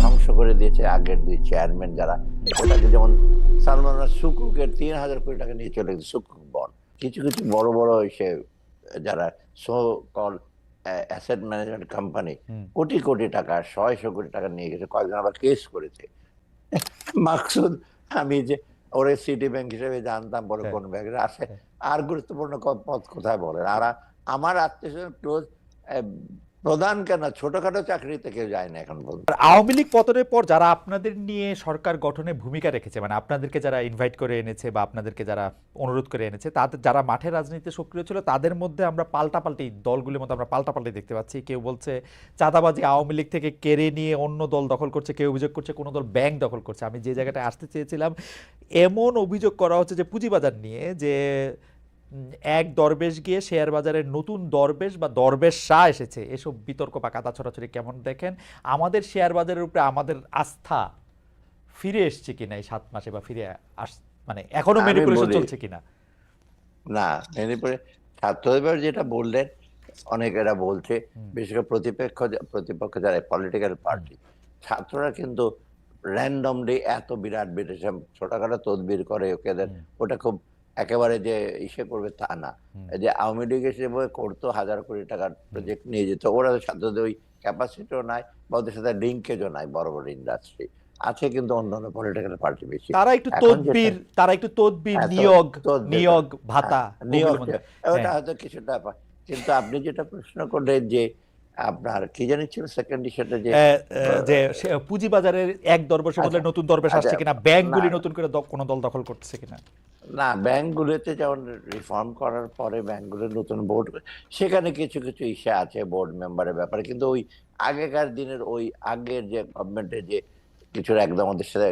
ধ্বংস করে দিয়েছে আগের দুই চেয়ারম্যান যারা। ওটাকে যেমন সালমান সুকুকে তিন হাজার কোটি টাকা নিয়ে চলে গেছে সুকুক বন। কিছু কিছু বড় বড় এসে যারা so call asset management company crore crore টাকা ছয়শো কোটি টাকা নিয়ে গেছে কয়েকজন আবার কেস করেছে। মাকসুদ আমি যে ওরে সিটি ব্যাংক হিসেবে জানতাম বলে হ্যাঁ। কোন ব্যাংকে আসে হ্যাঁ। আর গুরুত্বপূর্ণ পথ কোথায় বলেন আর আমার আত্মীয় ক্লোজ প্রধান কেন? ছোটখাটো চাকরিতে কেউ যায় না এখন পর্যন্ত। আওয়ামী লীগ পতনের পর যারা আপনাদের নিয়ে সরকার গঠনে ভূমিকা রেখেছে মানে আপনাদেরকে যারা ইনভাইট করে এনেছে বা আপনাদেরকে যারা অনুরোধ করে এনেছে তাদের যারা মাঠে রাজনীতিতে সক্রিয় ছিল, তাদের মধ্যে আমরা পাল্টাপাল্টি দলগুলির মধ্যে আমরা পাল্টাপাল্টি দেখতে পাচ্ছি। কেউ বলছে, চাঁদাবাজি আওয়ামী লীগ থেকে কেড়ে নিয়ে অন্য দল দখল করছে, কেউ অভিযোগ করছে কোনো দল ব্যাংক দখল করছে। আমি যে জায়গাটায় আসতে চেয়েছিলাম, এমন অভিযোগ করা হচ্ছে যে পুঁজিবাজার নিয়ে যে এক দরবেশ গিয়ে শেয়ার বাজারের নতুন দরবেশ বা দরবেশ শাহ এসেছে এসব বিতর্ক বা কাদা ছড়াছড়ি কেমন দেখেন আমাদের শেয়ার বাজারের উপরে আমাদের আস্থা ফিরে এসছে কিনা এই সাত মাসে বা ফিরে আস মানে এখনও ম্যানিপুলেশন চলছে কিনা না ছাত্রদের যেটা বললেন অনেকেরা বলছে। বিশেষ করে প্রতিপক্ষ প্রতিপক্ষ যারা পলিটিক্যাল পার্টি ছাত্ররা কিন্তু র্যান্ডমলি এত বিরাট বিরাট ছোটখাটো তদবির করে হুম। ওটা খুব একেবারে যে ইসে করবে তা না। যে আওয়ামী লীগ হিসেবে করতো হাজার কোটি টাকার প্রজেক্ট নিয়ে যেত ওরা তো ছাত্রদের ওই ক্যাপাসিটিও নাই বা ওদের সাথে লিঙ্কেজও নাই বড় বড় ইন্ডাস্ট্রি আছে কিন্তু অন্যান্য পলিটিক্যাল পার্টি বেশি। তারা একটু তদবির তারা একটু তদবির হ্যাঁ, নিয়োগ নিয়োগ ভাতা হ্যাঁ, নিয়োগ ওটা হ্যাঁ। হয়তো কিছুটা কিন্তু আপনি যেটা প্রশ্ন করলেন যে আপনার কি জানি ছিল সেকেন্ড ইস্যুটা যে যে পুঁজিবাজারের এক দরবেশের বদলে আচ্ছা, নতুন দরবেশ আসছে আচ্ছা, কিনা ব্যাংকগুলি নতুন করে কোনো দল দখল করতেছে কিনা? না ব্যাংকগুলোতে যেমন রিফর্ম করার পরে ব্যাংকগুলোর নতুন বোর্ড সেখানে কিছু কিছু ইস্যু আছে বোর্ড মেম্বারের ব্যাপারে। কিন্তু ওই আগেকার দিনের ওই আগের যে গভর্নমেন্টের যে কিছু একদম ওদের সাথে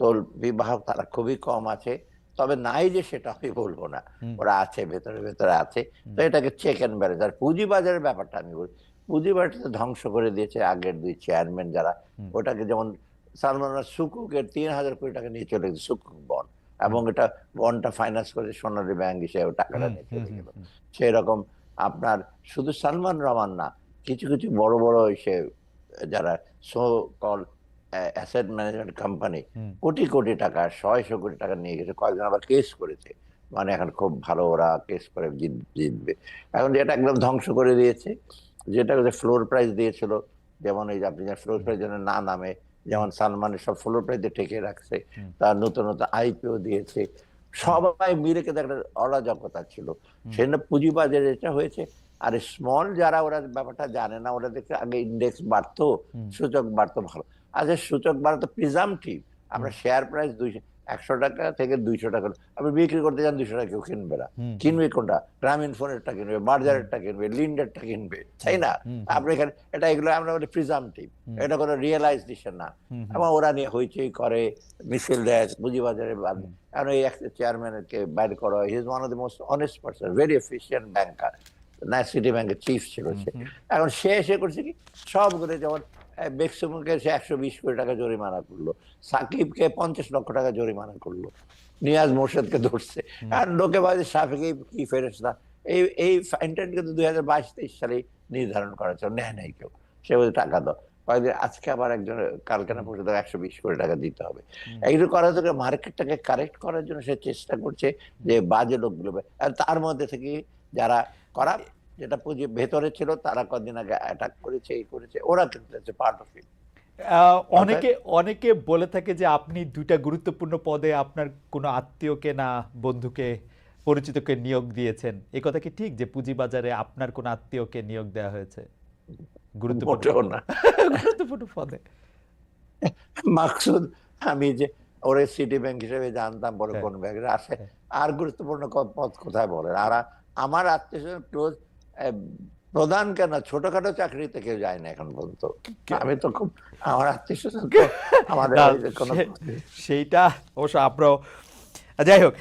তোল বিবাহ তারা খুবই কম আছে। তবে নাই যে সেটা আমি বলব না। ওরা আছে ভেতরে ভেতরে আছে। তো এটাকে চেক অ্যান্ড ব্যালেন্স আর পুঁজিবাজারের ব্যাপারটা আমি বলি পুঁজিবাজারটা ধ্বংস করে দিয়েছে আগের দুই চেয়ারম্যান যারা। ওটাকে যেমন সালমান সুকুকের তিন হাজার কোটি টাকা নিয়ে চলে গেছে সুকুক বন। এবং এটা বনটা ফাইন্যান্স করে সোনালী ব্যাংক হিসেবে টাকাটা নিয়ে চলে গেল। হুম। সেই রকম আপনার শুধু সালমান রহমান না কিছু কিছু বড় বড় এসে যারা so call asset management company crore crore টাকা ছয়শো কোটি টাকা নিয়ে গেছে কয়েকজন আবার কেস করেছে। মানে এখন খুব ভালো ওরা কেস করে জিত- জিতবে। এখন যেটা একদম ধ্বংস করে দিয়েছে যেটা ফ্লোর প্রাইস দিয়েছিল যেমন এই আপনি ফ্লোর প্রাইস যেন না নামে যেমন সালমানের সব ফ্লোর প্রাইসে ঠেকে রাখছে তার নতুন নতুন আইপিও দিয়েছে সবাই মিলে কিন্তু একটা অরাজকতা ছিল। সেটা পুঁজিবাজারে এটা হয়েছে আর স্মল যারা ওরা ব্যাপারটা জানে না ওরা দেখে আগে ইন্ডেক্স বাড়তো সূচক বাড়তো ভালো। আচ্ছা সূচক বাড়তো প্রিজামটিভ আমরা শেয়ার প্রাইস দুইশো একশো টাকা থেকে দুইশো টাকা। আপনি বিক্রি করতে যান দুইশো টাকা কেউ কিনবে না। কিনবে কোনটা? গ্রামীণ ফোনেরটা কিনবে বার্জারেরটা কিনবে লিন্ডারটা কিনবে তাই না? আপনি এখানে এটা এগুলো আমরা বলি প্রিজামটিভ। এটা কোনো রিয়েলাইজেশন না। এবং ওরা নিয়ে হইচই করে মিছিল দেয় পুঁজিবাজারে। কারণ এই একটা চেয়ারম্যানকে বাইর করা হয়। Is one of the most honest person very efficient banker না সিটি ব্যাংকের চিফ ছিল সে। এখন সে এসে করছে কি? সবগুলো যেমন বেক্সুমকে সে একশো বিশ কোটি টাকা জরিমানা করল। সাকিবকে পঞ্চাশ লক্ষ টাকা জরিমানা করল। নিয়াজ মোর্শেদকে ধরছে। আর লোকে ভাবে সাফিকে কি ফেরেস্তা এই এই ফাইনটা কিন্তু দুই হাজার বাইশ তেইশ সালে নির্ধারণ করা ছিল নেয় নাই কেউ। সে বলছে টাকা দাও। কয়েকদিন আজকে আবার একজন কালকে না পর্যন্ত একশো বিশ কোটি টাকা দিতে হবে। এইগুলো করার জন্য মার্কেটটাকে কারেক্ট করার জন্য সে চেষ্টা করছে যে বাজে লোকগুলো আর তার মধ্যে থেকে যারা করা যেটা পুঁজি ভেতরে ছিল তারা কদিন আগে অ্যাটাক করেছে এই করেছে ওরা কিন্তু পার্ট অফ ইট অনেকে অনেকে বলে থাকে যে আপনি দুইটা গুরুত্বপূর্ণ পদে আপনার কোনো আত্মীয়কে না বন্ধুকে পরিচিতকে নিয়োগ দিয়েছেন। এই কথা কি ঠিক? যে পুঁজিবাজারে আপনার কোনো আত্মীয়কে নিয়োগ দেওয়া হয়েছে? গুরুত্বপূর্ণ না। গুরুত্বপূর্ণ পদে। মাকসুদ আমি যে ওরে সিটি ব্যাংক হিসেবে জানতাম বলে হ্যাঁ। কোন ব্যাংকে আসে হ্যাঁ। আর গুরুত্বপূর্ণ পদ কোথায় বলেন? আর আমার আত্মীয় ক্লোজ প্রধান কেন? ছোটখাটো চাকরিতে কেউ যায় না এখন পর্যন্ত। আমি তো খুব আমার আত্মীয় স্বজন আমাদের সেইটা অবশ্য আপনার যাই হোক।